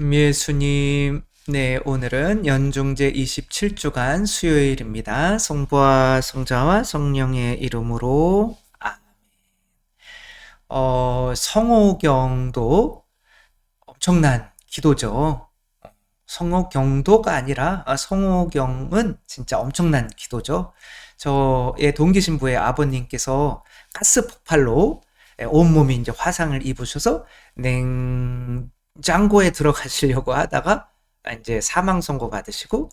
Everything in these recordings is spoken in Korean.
예수님, 네, 오늘은 연중제 27주간 수요일입니다. 성부와 성자와 성령의 이름으로 아멘. 어, 성호경도 엄청난 기도죠. 성호경도가 아니라 아, 성호경은 진짜 엄청난 기도죠. 저의 동기 신부의 아버님께서 가스 폭발로 온몸이 이제 화상을 입으셔서 냉 짱고에 들어가시려고 하다가 이제 사망 선고 받으시고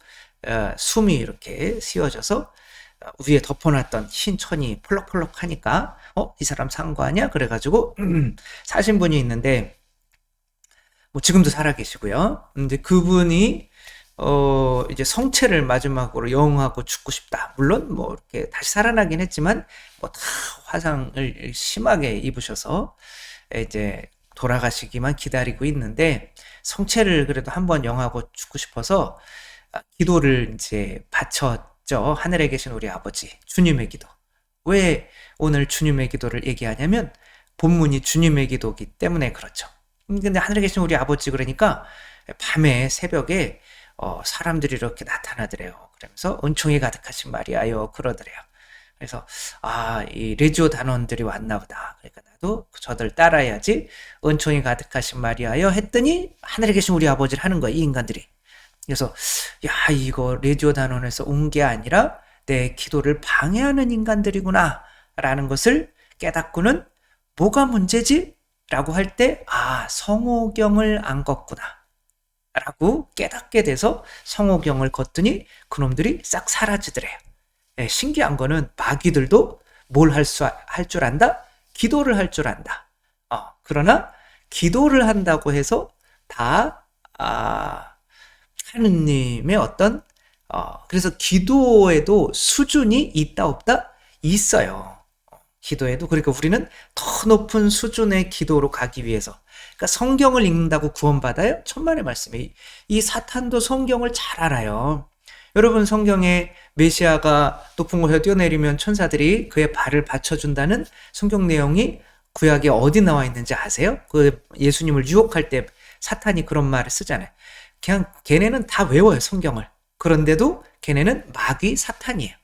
어, 숨이 이렇게 씌워져서 어, 위에 덮어놨던 흰 천이 펄럭펄럭 하니까 어 이 사람 아니야? 그래가지고 사신 분이 있는데 뭐 지금도 살아 계시고요. 근데 그분이 어 이제 성체를 마지막으로 영하고 죽고 싶다. 물론 뭐 이렇게 다시 살아나긴 했지만 뭐 다 화상을 심하게 입으셔서 이제 돌아가시기만 기다리고 있는데 성체를 그래도 한번 영하고 죽고 싶어서 아, 기도를 이제 바쳤죠. 하늘에 계신 우리 아버지, 주님의 기도. 왜 오늘 주님의 기도를 얘기하냐면 본문이 주님의 기도기 때문에 그렇죠. 음, 근데 하늘에 계신 우리 아버지 그러니까 밤에 새벽에 어, 사람들이 이렇게 나타나더래요. 그러면서 은총이 가득하신 말이야요. 그러더래요. 그래서 아, 이 레지오 단원들이 왔나 보다. 그러니까 나도 저들 따라야지. 은총이 가득하신 말이하여 했더니 하늘에 계신 우리 아버지를 하는 거야, 이 인간들이. 그래서 야, 이거 레지오 단원에서 온 게 아니라 내 기도를 방해하는 인간들이구나. 라는 것을 깨닫고는 뭐가 문제지? 라고 할 때, 아, 성호경을 안 걷구나. 라고 깨닫게 돼서 성호경을 걷더니 그놈들이 싹 사라지더래요. 예, 신기한 거는 마귀들도 뭘 할 수, 할 줄 안다? 기도를 할 줄 안다. 어, 그러나 기도를 한다고 해서 다, 아, 하느님의 어떤, 어, 그래서 기도에도 수준이 있다 없다? 있어요. 어, 기도에도. 그러니까 우리는 더 높은 수준의 기도로 가기 위해서. 그러니까 성경을 읽는다고 구원받아요? 천만의 말씀이. 이 사탄도 성경을 잘 알아요. 여러분 성경에 메시아가 높은 곳에 뛰어내리면 천사들이 그의 발을 받쳐준다는 성경 내용이 구약에 어디 나와 있는지 아세요? 그 예수님을 유혹할 때 사탄이 그런 말을 쓰잖아요. 그냥 걔네는 다 외워요 성경을. 그런데도 걔네는 마귀 사탄이에요.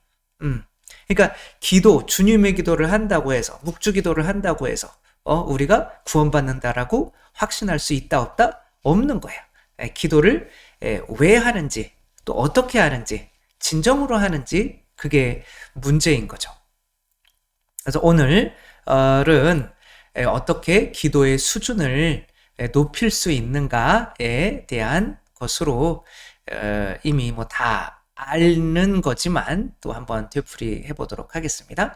음. 그러니까 기도 주님의 기도를 한다고 해서 묵주 기도를 한다고 해서 어 우리가 구원받는다라고 확신할 수 있다 없다 없는 거예요. 에, 기도를 에, 왜 하는지 또 어떻게 하는지, 진정으로 하는지 그게 문제인 거죠. 그래서 오늘은 어떻게 기도의 수준을 높일 수 있는가에 대한 것으로 어, 이미 뭐 다 아는 거지만 또 한번 되풀이 해보도록 하겠습니다.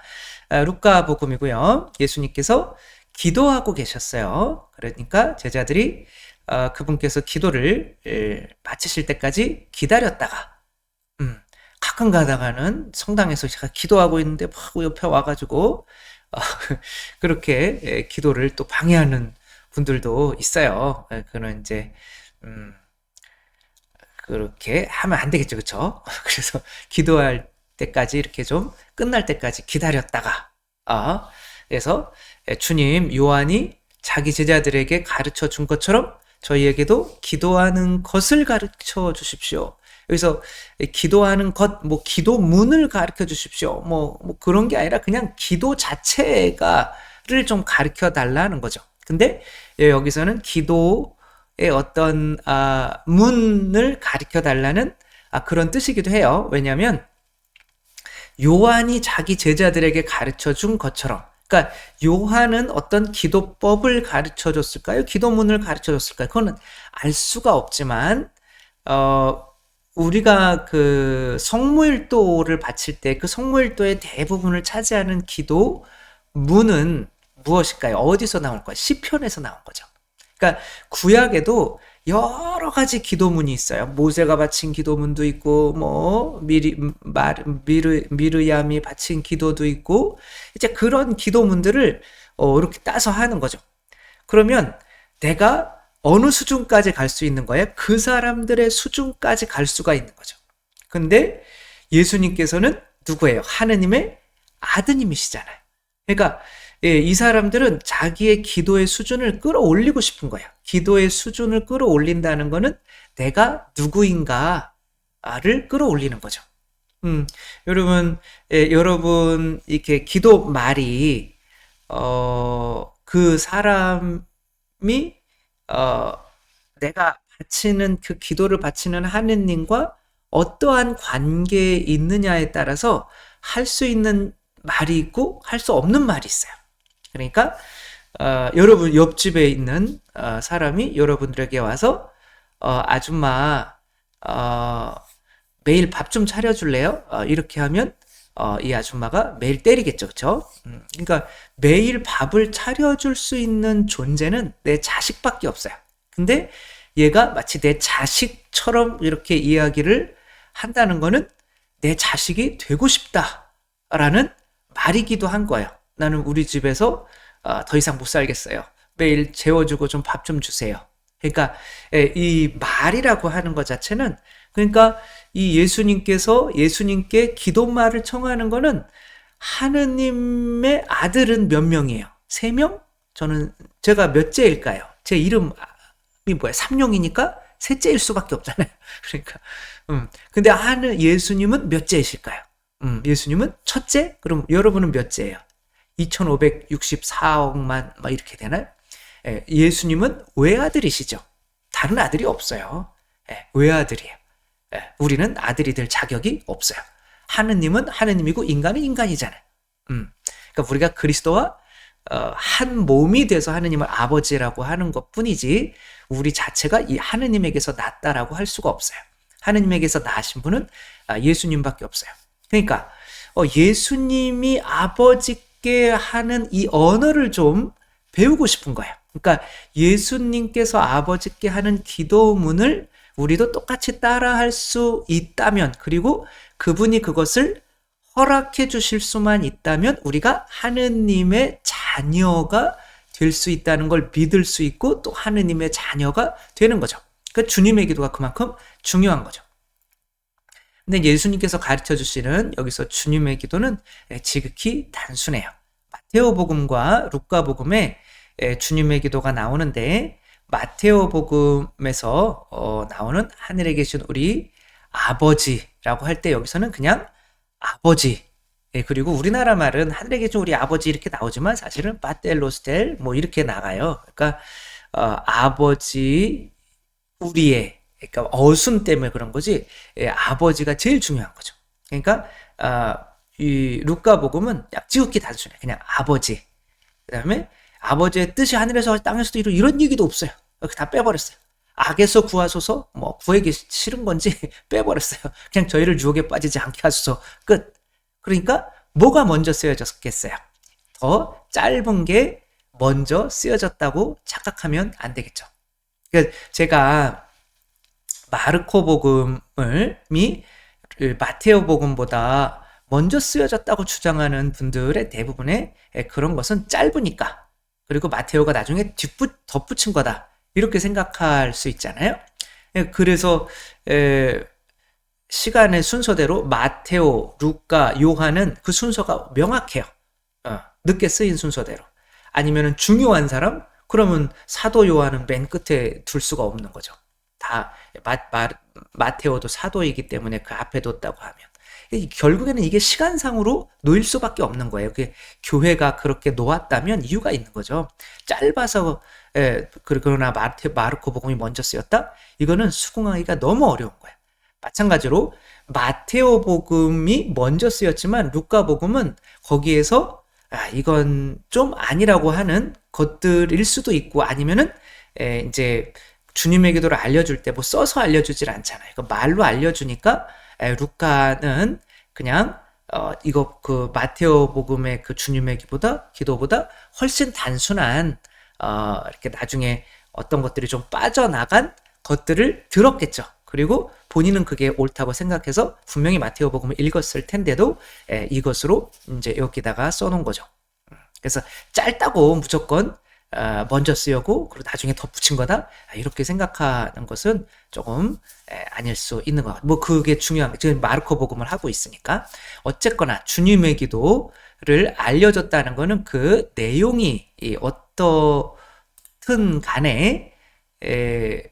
어, 루카 복음이고요. 예수님께서 기도하고 계셨어요. 그러니까 제자들이 어, 그분께서 기도를 에, 마치실 때까지 기다렸다가 음, 가끔 가다가는 성당에서 제가 기도하고 있는데 막 옆에 와가지고 어, 그렇게 에, 기도를 또 방해하는 분들도 있어요. 에, 그는 이제 음, 그렇게 하면 안 되겠죠, 그렇죠? 그래서 기도할 때까지 이렇게 좀 끝날 때까지 기다렸다가 어, 그래서 주님 요한이 자기 제자들에게 가르쳐 준 것처럼 저희에게도 기도하는 것을 가르쳐 주십시오. 여기서 기도하는 것, 뭐 기도문을 가르쳐 주십시오. 뭐, 뭐 그런 게 아니라 그냥 기도 자체가를 좀 가르쳐 달라는 거죠. 근데 여기서는 기도의 어떤 아, 문을 가르쳐 달라는 아, 그런 뜻이기도 해요. 왜냐하면 요한이 자기 제자들에게 가르쳐 준 것처럼 그러니까 요한은 어떤 기도법을 가르쳐 줬을까요? 기도문을 가르쳐 줬을까요? 그거는 알 수가 없지만 어 우리가 그 성무일도를 바칠 때 그 성무일도의 대부분을 차지하는 기도 문은 무엇일까요? 어디서 나올 까요 시편에서 나온 거죠. 그러니까 구약에도 여러 가지 기도문이 있어요. 모세가 바친 기도문도 있고, 뭐, 미리, 말, 미르, 미르얌이 바친 기도도 있고, 이제 그런 기도문들을, 어, 이렇게 따서 하는 거죠. 그러면 내가 어느 수준까지 갈 수 있는 거예요? 그 사람들의 수준까지 갈 수가 있는 거죠. 근데 예수님께서는 누구예요? 하느님의 아드님이시잖아요. 그러니까 예, 이 사람들은 자기의 기도의 수준을 끌어올리고 싶은 거야. 기도의 수준을 끌어올린다는 거는 내가 누구인가를 끌어올리는 거죠. 음, 여러분, 예, 여러분, 이렇게 기도 말이, 어, 그 사람이, 어, 내가 바치는 그 기도를 바치는 하느님과 어떠한 관계에 있느냐에 따라서 할 수 있는 말이 있고 할 수 없는 말이 있어요. 그러니까 어, 여러분 옆집에 있는 어, 사람이 여러분들에게 와서 어, 아줌마 어, 매일 밥 좀 차려줄래요? 어, 이렇게 하면 어, 이 아줌마가 매일 때리겠죠, 그렇죠? 음, 그러니까 매일 밥을 차려줄 수 있는 존재는 내 자식밖에 없어요. 근데 얘가 마치 내 자식처럼 이렇게 이야기를 한다는 거는 내 자식이 되고 싶다라는 말이기도 한 거예요. 나는 우리 집에서 어, 더 이상 못 살겠어요. 매일 재워주고 좀 밥좀 주세요. 그러니까 예, 이 말이라고 하는 것 자체는 그러니까 이 예수님께서 예수님께 기도말을 청하는 거는 하느님의 아들은 몇 명이에요? 세 명? 저는 제가 몇째일까요? 제 이름이 뭐야? 삼룡이니까 셋째일 수밖에 없잖아요. 그러니까 음. 근데 하는 예수님은 몇째이실까요? 음, 예수님은 첫째? 그럼 여러분은 몇째예요? 2564억만 막 이렇게 되나요? 예, 예수님은 외아들이시죠. 다른 아들이 없어요. 예, 외아들이에요. 예, 우리는 아들이 될 자격이 없어요. 하느님은 하느님이고 인간은 인간이잖아요. 음, 그러니까 우리가 그리스도와 어, 한 몸이 돼서 하느님을 아버지라고 하는 것 뿐이지 우리 자체가 이 하느님에게서 났다라고 할 수가 없어요. 하느님에게서 나신 분은 아, 예수님밖에 없어요. 그러니까 어, 예수님이 아버지께 하는 이 언어를 좀 배우고 싶은 거예요. 그러니까 예수님께서 아버지께 하는 기도문을 우리도 똑같이 따라할 수 있다면 그리고 그분이 그것을 허락해 주실 수만 있다면 우리가 하느님의 자녀가 될 수 있다는 걸 믿을 수 있고 또 하느님의 자녀가 되는 거죠. 그러니까 주님의 기도가 그만큼 중요한 거죠. 근데 예수님께서 가르쳐 주시는 여기서 주님의 기도는 지극히 단순해요. 마테오 복음과 루카 복음에 주님의 기도가 나오는데 마테오 복음에서 어, 나오는 하늘에 계신 우리 아버지라고 할 때 여기서는 그냥 아버지 예, 그리고 우리나라 말은 하늘에 계신 우리 아버지 이렇게 나오지만 사실은 파텔로스텔 뭐 이렇게 나가요. 그러니까 어, 아버지 우리의 그러니까 어순 때문에 그런 거지 예, 아버지가 제일 중요한 거죠. 그러니까 어, 이 루카 복음은 지극히 단순해. 그냥 아버지. 그다음에 아버지의 뜻이 하늘에서 땅에서도 이런, 이런 얘기도 없어요. 다 빼버렸어요. 악에서 구하소서, 뭐, 구하기 싫은 건지 빼버렸어요. 그냥 저희를 유혹에 빠지지 않게 하소서. 끝. 그러니까, 뭐가 먼저 쓰여졌겠어요? 더 짧은 게 먼저 쓰여졌다고 착각하면 안 되겠죠. 그러니까 제가 마르코 복음을, 미, 마테오 복음보다 먼저 쓰여졌다고 주장하는 분들의 대부분의 그런 것은 짧으니까 그리고 마테오가 나중에 뒷붙 덧붙인 거다. 이렇게 생각할 수 있잖아요. 예, 그래서 에, 시간의 순서대로 마테오, 루카, 요한은 그 순서가 명확해요. 어, 늦게 쓰인 순서대로. 아니면 중요한 사람? 그러면 사도 요한은 맨 끝에 둘 수가 없는 거죠. 다 마, 마, 마테오도 사도이기 때문에 그 앞에 뒀다고 하면. 결국에는 이게 시간상으로 놓일 수밖에 없는 거예요. 그 교회가 그렇게 놓았다면 이유가 있는 거죠. 짧아서 예, 그러나 마르테, 마르코 복음이 먼저 쓰였다? 이거는 수긍하기가 너무 어려운 거예요. 마찬가지로 마테오 복음이 먼저 쓰였지만 루카 복음은 거기에서 아, 이건 좀 아니라고 하는 것들일 수도 있고 아니면은 에, 이제 주님의 기도를 알려줄 때 뭐 써서 알려주질 않잖아요. 그 말로 알려주니까 루카는 그냥 어, 이거 그 마테오 복음의 그 주님의 기보다 기도보다 훨씬 단순한 어, 이렇게 나중에 어떤 것들이 좀 빠져나간 것들을 들었겠죠. 그리고 본인은 그게 옳다고 생각해서 분명히 마테오 복음을 읽었을 텐데도 에, 이것으로 이제 여기다가 써놓은 거죠. 그래서 짧다고 무조건 어, 먼저 쓰여고 그리고 나중에 덧붙인 거다 아, 이렇게 생각하는 것은 조금 에, 아닐 수 있는 것 같아요. 뭐 그게 중요한 게 지금 마르코 복음을 하고 있으니까 어쨌거나 주님의 기도를 알려줬다는 거는 그 내용이 이 어떻든 간에 에,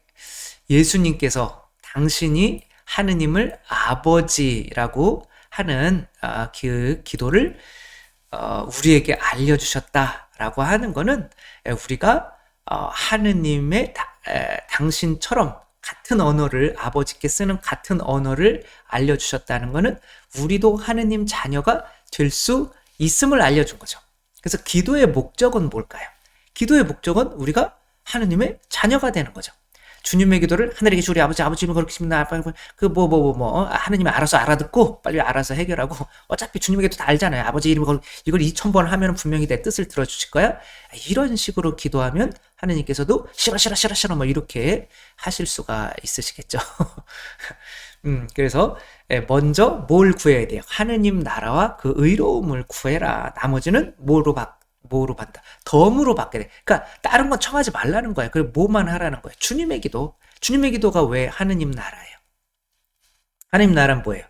예수님께서 당신이 하느님을 아버지라고 하는 아, 그 기도를 어, 우리에게 알려주셨다 라고 하는 거는 우리가 어, 하느님의 당신처럼 같은 언어를 아버지께 쓰는 같은 언어를 알려주셨다는 것은 우리도 하느님 자녀가 될 수 있음을 알려준 거죠. 그래서 기도의 목적은 뭘까요? 기도의 목적은 우리가 하느님의 자녀가 되는 거죠. 주님의 기도를 하늘에 계신 우리 아버지 아버지 이름 거룩히십니다. 그뭐 뭐 뭐뭐 하느님이 알아서 알아듣고 빨리 알아서 해결하고 어차피 주님의 기도 다 알잖아요. 아버지 이름 거룩 이걸 2천 번 하면 분명히 내 뜻을 들어주실 거야. 이런 식으로 기도하면 하느님께서도 싫어 싫어 싫어 싫어 뭐 이렇게 하실 수가 있으시겠죠. 음 그래서 예, 먼저 뭘 구해야 돼요? 하느님 나라와 그 의로움을 구해라. 나머지는 뭐로 받 뭐로 받다? 덤으로 받게 돼. 그러니까 다른 건 청하지 말라는 거야. 그리고 뭐만 하라는 거야. 주님의 기도. 주님의 기도가 왜 하느님 나라예요? 하느님 나라는 뭐예요?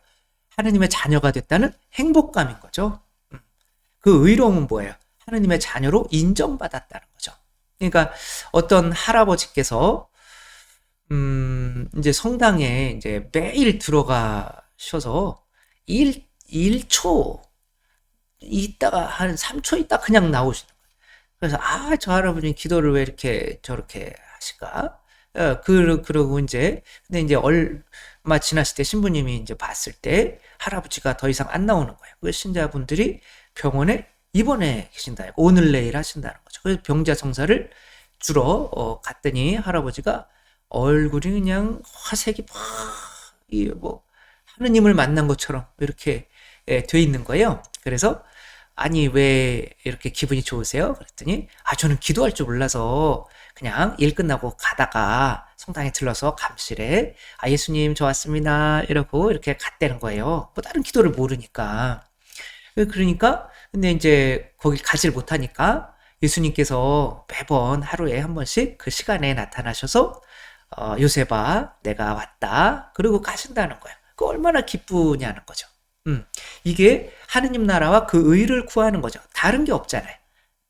하느님의 자녀가 됐다는 행복감인 거죠. 음. 그 의로움은 뭐예요? 하느님의 자녀로 인정받았다는 거죠. 그러니까 어떤 할아버지께서 음, 이제 성당에 이제 매일 들어가셔서 1, 1초 있다가 한 3초 있다 그냥 나오시는 거예요. 그래서 아, 저 할아버지 기도를 왜 이렇게 저렇게 하실까? 어, 그, 그러고 이제, 근데 이제 얼마 지났을 때 신부님이 이제 봤을 때 할아버지가 더 이상 안 나오는 거예요. 그 신자분들이 병원에 입원해 계신다. 오늘 내일 하신다는 거죠. 그래서 병자 성사를 주러 어, 갔더니 할아버지가 얼굴이 그냥 화색이 막, 이 뭐, 하느님을 만난 것처럼 이렇게 예, 돼 있는 거예요. 그래서 아니 왜 이렇게 기분이 좋으세요? 그랬더니 아 저는 기도할 줄 몰라서 그냥 일 끝나고 가다가 성당에 들러서 감실에 아 예수님 좋았습니다 이러고 이렇게 갔다는 거예요. 뭐 다른 기도를 모르니까 그러니까 근데 이제 거기 가지를 못하니까 예수님께서 매번 하루에 한 번씩 그 시간에 나타나셔서 어, 요셉아 내가 왔다 그러고 가신다는 거예요. 그 얼마나 기쁘냐는 거죠. 음, 이게 하느님 나라와 그 의를 구하는 거죠. 다른 게 없잖아요.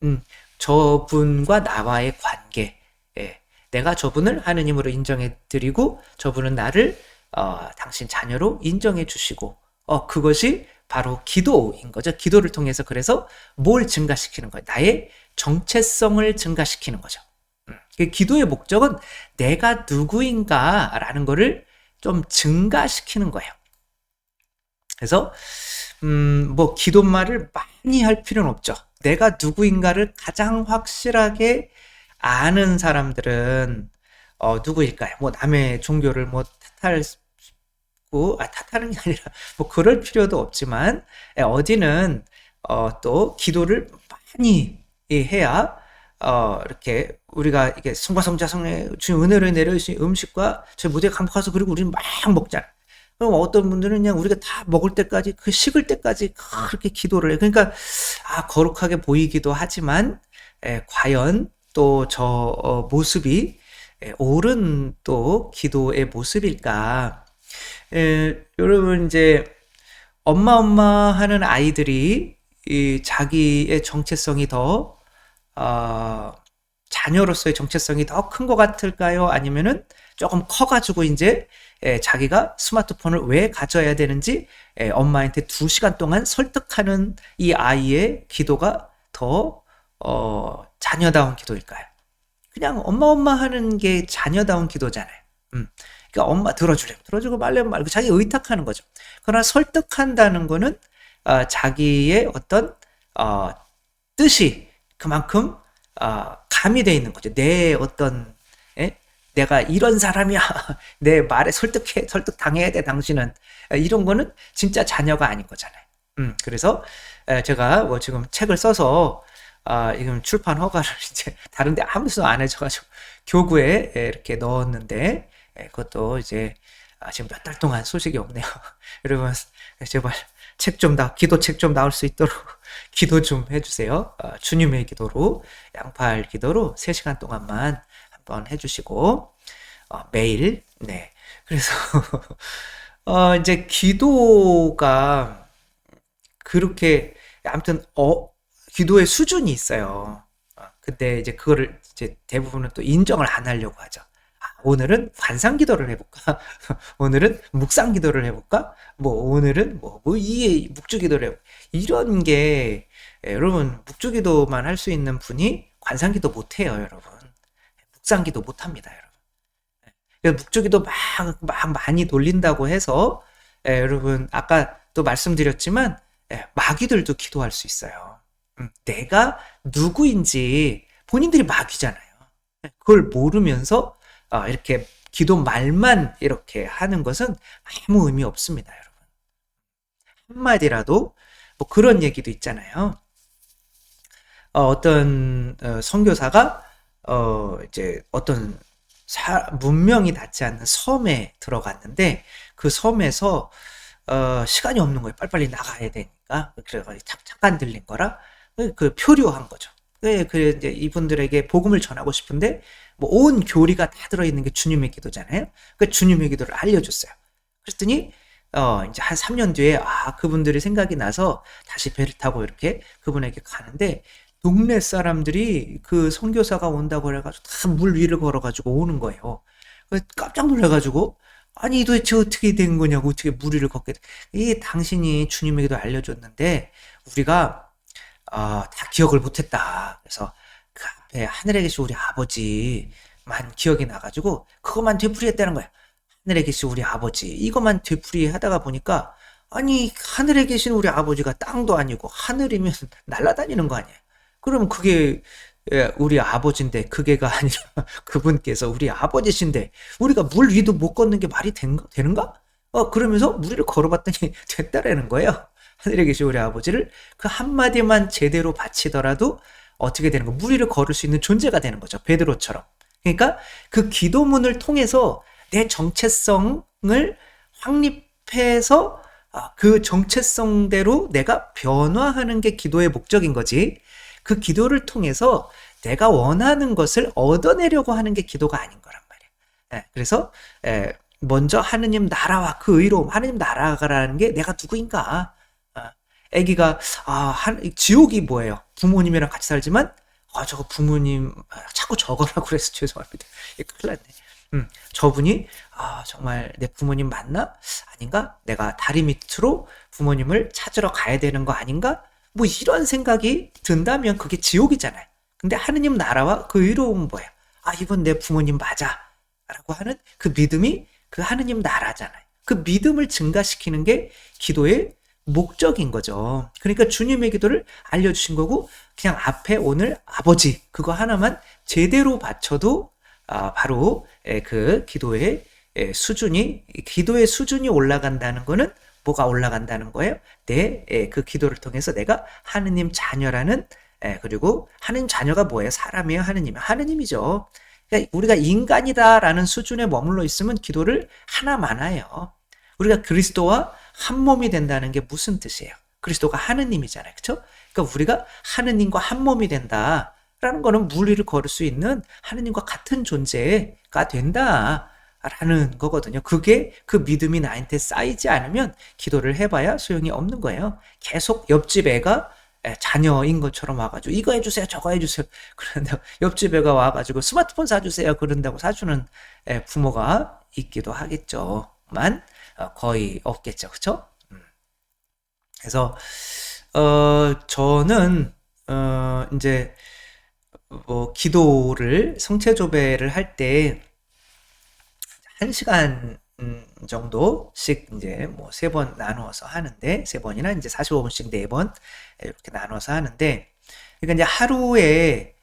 음, 저분과 나와의 관계. 예, 내가 저분을 하느님으로 인정해 드리고 저분은 나를 어, 당신 자녀로 인정해 주시고 어, 그것이 바로 기도인 거죠. 기도를 통해서 그래서 뭘 증가시키는 거예요. 나의 정체성을 증가시키는 거죠. 음, 그 기도의 목적은 내가 누구인가라는 거를 좀 증가시키는 거예요. 그래서 음, 뭐 기도말을 많이 할 필요는 없죠. 내가 누구인가를 가장 확실하게 아는 사람들은 어, 누구일까요? 뭐 남의 종교를 뭐 탓하고 아 탓하는 게 아니라 뭐 그럴 필요도 없지만 예, 어디는 어, 또 기도를 많이 해야 어, 이렇게 우리가 이게 성과 성자 성의 주님 은혜를 내려주신 음식과 저희 무대에 감독해서 그리고 우리는 막 먹잖아. 그럼 어떤 분들은 그냥 우리가 다 먹을 때까지 그 식을 때까지 그렇게 기도를 해. 그러니까 아 거룩하게 보이기도 하지만 에, 과연 또저 어, 모습이 에, 옳은 또 기도의 모습일까? 에, 여러분 이제 엄마 엄마 하는 아이들이 이 자기의 정체성이 더 어, 자녀로서의 정체성이 더 큰 것 같을까요? 아니면은 조금 커가지고 이제 에, 자기가 스마트폰을 왜 가져야 되는지 에, 엄마한테 두 시간 동안 설득하는 이 아이의 기도가 더 어, 자녀다운 기도일까요? 그냥 엄마 엄마 하는 게 자녀다운 기도잖아요. 음. 그러니까 엄마 들어주래 들어주고 말려면 말고 자기 의탁하는 거죠. 그러나 설득한다는 거는 어, 자기의 어떤 어, 뜻이 그만큼 어, 가미되어 있는 거죠. 내 어떤 내가 이런 사람이야. 내 말에 설득해, 설득 당해야 돼, 당신은. 이런 거는 진짜 자녀가 아닌 거잖아요. 음, 그래서 제가 뭐 지금 책을 써서 아, 지금 출판 허가를 이제 다른데 아무데도 안 해줘가지고 교구에 이렇게 넣었는데 그것도 이제 아, 지금 몇 달 동안 소식이 없네요. 여러분 제발 책 좀 나, 기도 책 좀 나올 수 있도록 기도 좀 해주세요. 어, 주님의 기도로, 양팔 기도로 3 시간 동안만 한번 해주시고, 어, 매일, 네. 그래서, 어, 이제 기도가 그렇게, 아무튼, 어, 기도의 수준이 있어요. 어, 근데 이제 그거를 이제 대부분은 또 인정을 안 하려고 하죠. 아, 오늘은 관상 기도를 해볼까? 오늘은 묵상 기도를 해볼까? 뭐 오늘은 뭐, 뭐 이게 묵주 기도를 해볼까? 이런 게 예, 여러분 묵주 기도만 할 수 있는 분이 관상 기도 못 해요, 여러분. 묵상 기도 못 합니다, 여러분. 예, 묵주 기도 막, 막 많이 돌린다고 해서 예, 여러분 아까 또 말씀드렸지만 예, 마귀들도 기도할 수 있어요. 음, 내가 누구인지 본인들이 마귀잖아요. 그걸 모르면서 어, 이렇게 기도 말만 이렇게 하는 것은 아무 의미 없습니다, 여러분. 한마디라도 뭐 그런 얘기도 있잖아요. 어, 떤 어, 선교사가 어, 이제 어떤 사, 문명이 닿지 않는 섬에 들어갔는데 그 섬에서 어, 시간이 없는 거예요. 빨리빨리 나가야 되니까. 그래가지고 잠깐 들린 거라 그 표류한 거죠. 네, 그 이제 이분들에게 복음을 전하고 싶은데 뭐 온 교리가 다 들어있는 게 주님의 기도잖아요. 그 주님의 기도를 알려줬어요. 그랬더니 어 이제 한 3년 뒤에 아 그분들이 생각이 나서 다시 배를 타고 이렇게 그분에게 가는데 동네 사람들이 그 선교사가 온다고 그래가지고 다 물 위를 걸어가지고 오는 거예요. 깜짝 놀래가지고 아니 도대체 어떻게 된 거냐고 어떻게 물 위를 걷게 돼? 이 당신이 주님에게도 알려줬는데 우리가 어, 다 기억을 못했다. 그래서 그 앞에 하늘에 계신 우리 아버지만 기억이 나가지고 그것만 되풀이했다는 거야. 하늘에 계신 우리 아버지 이것만 되풀이하다가 보니까 아니 하늘에 계신 우리 아버지가 땅도 아니고 하늘이면 날아다니는 거 아니야. 그럼 그게 예, 우리 아버지인데 그게가 아니라 그분께서 우리 아버지신데 우리가 물 위도 못 걷는 게 말이 된, 되는가? 어 그러면서 물 위를 걸어봤더니 됐다라는 거예요. 하늘에 계신 우리 아버지를 그 한마디만 제대로 바치더라도 어떻게 되는 거 무리를 걸을 수 있는 존재가 되는 거죠. 베드로처럼. 그러니까 그 기도문을 통해서 내 정체성을 확립해서 아, 그 정체성대로 내가 변화하는 게 기도의 목적인 거지. 그 기도를 통해서 내가 원하는 것을 얻어내려고 하는 게 기도가 아닌 거란 말이야. 예, 그래서 예, 먼저 하느님 나라와 그 의로움, 하느님 나라가라는 게 내가 누구인가? 아기가 아, 한, 지옥이 뭐예요? 부모님이랑 같이 살지만 아, 저거 부모님 자꾸 적어라 그래서 죄송합니다. 큰일 났네. 음, 저분이 아, 정말 내 부모님 맞나? 아닌가? 내가 다리 밑으로 부모님을 찾으러 가야 되는 거 아닌가? 뭐 이런 생각이 든다면 그게 지옥이잖아요. 근데 하느님 나라와 그 의로운 뭐야? 아, 이건 내 부모님 맞아. 라고 하는 그 믿음이 그 하느님 나라잖아요. 그 믿음을 증가시키는 게 기도의 목적인 거죠. 그러니까 주님의 기도를 알려주신 거고, 그냥 앞에 오늘 아버지, 그거 하나만 제대로 바쳐도, 아, 바로 그 기도의 수준이, 기도의 수준이 올라간다는 거는 뭐가 올라간다는 거예요? 내 그 기도를 통해서 내가 하느님 자녀라는, 그리고 하느님 자녀가 뭐예요? 사람이에요? 하느님? 하느님이죠. 그러니까 우리가 인간이다라는 수준에 머물러 있으면 기도를 하나만 해요. 우리가 그리스도와 한 몸이 된다는 게 무슨 뜻이에요? 그리스도가 하느님이잖아요. 그렇죠? 그러니까 우리가 하느님과 한 몸이 된다라는 거는 물리를 걸을 수 있는 하느님과 같은 존재가 된다. 라는 거거든요. 그게 그 믿음이 나한테 쌓이지 않으면 기도를 해봐야 소용이 없는 거예요. 계속 옆집 애가 자녀인 것처럼 와가지고 이거 해주세요, 저거 해주세요. 그런데 옆집 애가 와가지고 스마트폰 사주세요. 그런다고 사주는 부모가 있기도 하겠죠만 어, 거의 없겠죠. 음. 그래서, 어, 저는, 어, 이제, 뭐, 기도를, 성체 조배를 할 때, 한 시간 정도씩 이제 뭐 세 번 나누어서 하는데, 세 번이나 이제 45분씩 네 번 이렇게 나눠서 하는데, 그러니까 이제 하루에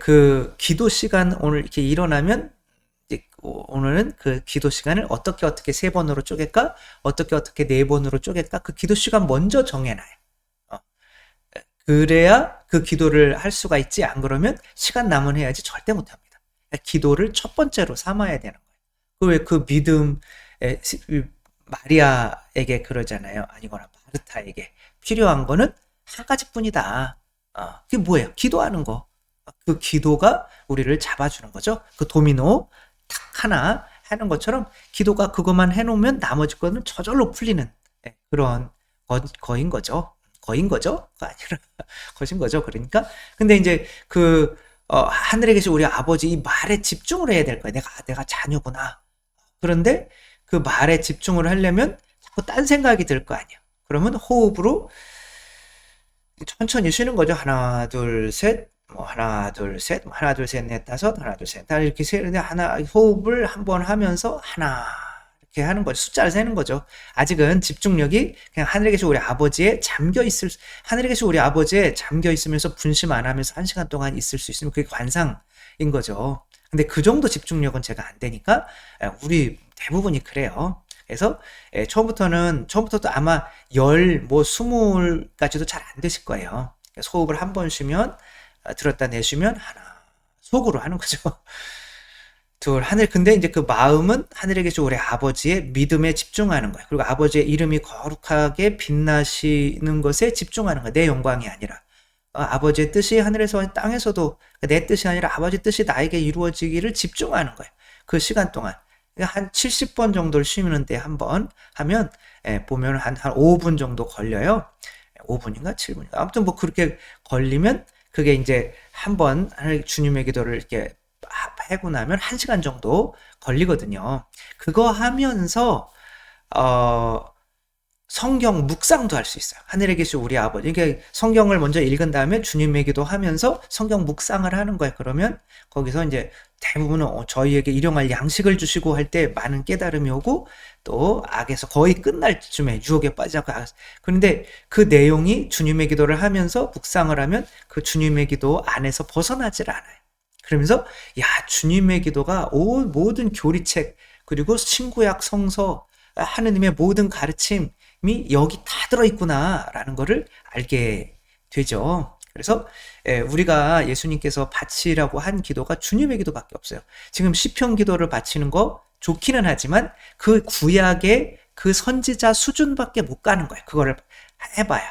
그 기도 시간 오늘 이렇게 일어나면 오늘은 그 기도 시간을 어떻게 어떻게 세 번으로 쪼갤까? 어떻게 어떻게 네 번으로 쪼갤까? 그 기도 시간 먼저 정해놔요. 어. 그래야 그 기도를 할 수가 있지. 안 그러면 시간 남은 해야지 절대 못합니다. 기도를 첫 번째로 삼아야 되는. 그 왜그 그 믿음, 마리아에게 그러잖아요. 아니거나 아르타에게 필요한 거는 한 가지뿐이다. 어, 그게 뭐예요? 기도하는 거. 그 기도가 우리를 잡아주는 거죠. 그 도미노 탁 하나 하는 것처럼 기도가 그것만 해놓으면 나머지 거는 저절로 풀리는 예, 그런 거, 거인 거죠. 거인 거죠? 그 아니라 거인 거죠. 그러니까 근데 이제 그 어, 하늘에 계신 우리 아버지 이 말에 집중을 해야 될 거야. 내가 내가 자녀구나. 그런데 그 말에 집중을 하려면 자꾸 딴 생각이 들 거 아니야. 그러면 호흡으로 천천히 쉬는 거죠. 하나, 둘, 셋. 뭐 하나, 둘, 셋. 뭐 하나, 둘, 셋, 넷, 다섯. 하나, 둘, 셋. 다 이렇게 세는데 하나 호흡을 한 번 하면서 하나 이렇게 하는 거죠. 숫자를 세는 거죠. 아직은 집중력이 그냥 하늘에 계신 우리 아버지에 잠겨 있을 하늘에 계신 우리 아버지에 잠겨 있으면서 분심 안 하면서 한 시간 동안 있을 수 있으면 그게 관상인 거죠. 근데 그 정도 집중력은 제가 안 되니까 우리 대부분이 그래요. 그래서 예, 처음부터는 처음부터도 아마 열 뭐 스물까지도 잘 안 되실 거예요. 호흡을 한 번 쉬면 어, 들었다 내쉬면 하나 속으로 하는 거죠. 둘 하늘 근데 이제 그 마음은 하늘에 계신 우리 아버지의 믿음에 집중하는 거예요. 그리고 아버지의 이름이 거룩하게 빛나시는 것에 집중하는 거예요. 내 영광이 아니라 어, 아버지의 뜻이 하늘에서 땅에서도 내 뜻이 아니라 아버지 뜻이 나에게 이루어지기를 집중하는 거예요. 그 시간 동안 한 70번 정도를 쉬는데 한 번 하면 예, 보면 한, 한 5분 정도 걸려요. 5분인가 7분인가 아무튼 뭐 그렇게 걸리면 그게 이제 한 번 주님의 기도를 이렇게 하고 나면 1시간 정도 걸리거든요. 그거 하면서 어 성경 묵상도 할 수 있어요. 하늘에 계신 우리 아버지. 이게 성경을 먼저 읽은 다음에 주님의 기도 하면서 성경 묵상을 하는 거예요. 그러면 거기서 이제 대부분은 어, 저희에게 일용할 양식을 주시고 할 때 많은 깨달음이 오고 또 악에서 거의 끝날 쯤에 유혹에 빠지고 그런데 그 내용이 주님의 기도를 하면서 묵상을 하면 그 주님의 기도 안에서 벗어나질 않아요. 그러면서 야 주님의 기도가 온 모든 교리책 그리고 친구약 성서 하느님의 모든 가르침 이 여기 다 들어있구나라는 것을 알게 되죠. 그래서 예, 우리가 예수님께서 바치라고 한 기도가 주님의 기도밖에 없어요. 지금 시편 기도를 바치는 거 좋기는 하지만 그 구약의 그 선지자 수준밖에 못 가는 거예요. 그거를 해봐야.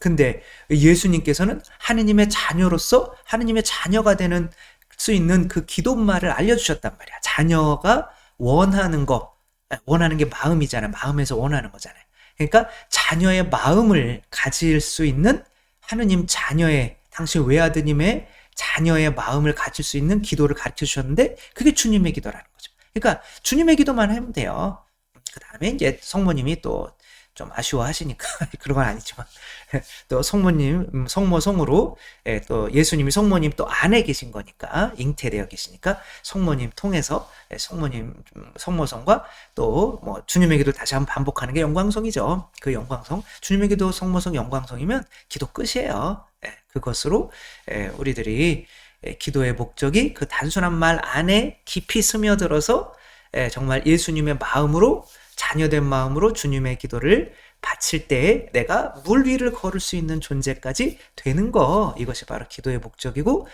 근데 예수님께서는 하느님의 자녀로서 하느님의 자녀가 되는 수 있는 그 기도말을 알려주셨단 말이야. 자녀가 원하는 거, 원하는 게 마음이잖아. 마음에서 원하는 거잖아요. 그러니까 자녀의 마음을 가질 수 있는 하느님 자녀의 당신 외아드님의 자녀의 마음을 가질 수 있는 기도를 가르쳐 주셨는데 그게 주님의 기도라는 거죠. 그러니까 주님의 기도만 하면 돼요. 그 다음에 이제 성모님이 또 좀 아쉬워하시니까 그런 건 아니지만 또 성모님 음, 성모 성으로 예, 또 예수님이 성모님 또 안에 계신 거니까 잉태되어 계시니까 성모님 통해서 예, 성모님 음, 성모성과 또 뭐 주님의 기도 다시 한번 반복하는 게 영광성이죠. 그 영광성 주님의 기도 성모성 영광성이면 기도 끝이에요. 예, 그것으로 예, 우리들이 예, 기도의 목적이 그 단순한 말 안에 깊이 스며들어서 정말 예수님의 마음으로 자녀된 마음으로 주님의 기도를 바칠 때 내가 물 위를 걸을 수 있는 존재까지 되는 거 이것이 바로 기도의 목적이고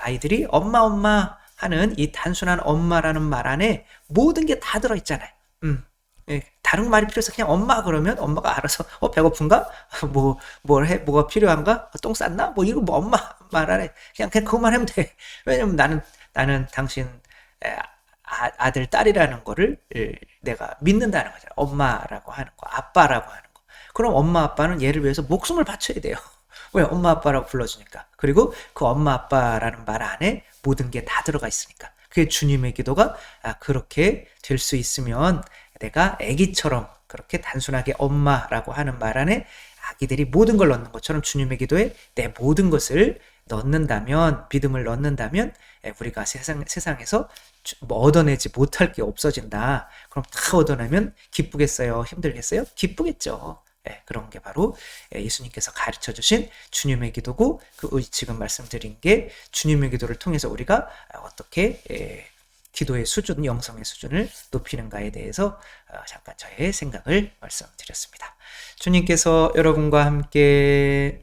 아이들이 엄마 엄마 하는 이 단순한 엄마라는 말 안에 모든 게 다 들어 있잖아요. 음. 예, 다른 말이 필요 없어. 그냥 엄마 그러면 엄마가 알아서 어 배고픈가? 뭐 뭘 해? 뭐가 필요한가? 어, 똥 쌌나? 뭐 이거 뭐 엄마 말하래. 그냥 그냥 그것만 하면 돼. 왜냐면 나는 나는 당신 아, 아들 딸이라는 거를 내가 믿는다는 거잖아. 엄마라고 하는 거, 아빠라고 하는 거. 그럼 엄마 아빠는 얘를 위해서 목숨을 바쳐야 돼요. 왜 엄마 아빠라고 불러주니까. 그리고 그 엄마 아빠라는 말 안에 모든 게 다 들어가 있으니까. 그게 주님의 기도가 아, 그렇게 될 수 있으면 내가 아기처럼 그렇게 단순하게 엄마라고 하는 말 안에 아기들이 모든 걸 넣는 것처럼 주님의 기도에 내 모든 것을 넣는다면 믿음을 넣는다면 우리가 세상 세상에서 뭐 얻어내지 못할 게 없어진다. 그럼 다 얻어내면 기쁘겠어요? 힘들겠어요? 기쁘겠죠. 예, 그런 게 바로 예수님께서 가르쳐 주신 주님의 기도고 그 지금 말씀드린 게 주님의 기도를 통해서 우리가 어떻게 예, 기도의 수준, 영성의 수준을 높이는가에 대해서 어, 잠깐 저의 생각을 말씀드렸습니다. 주님께서 여러분과 함께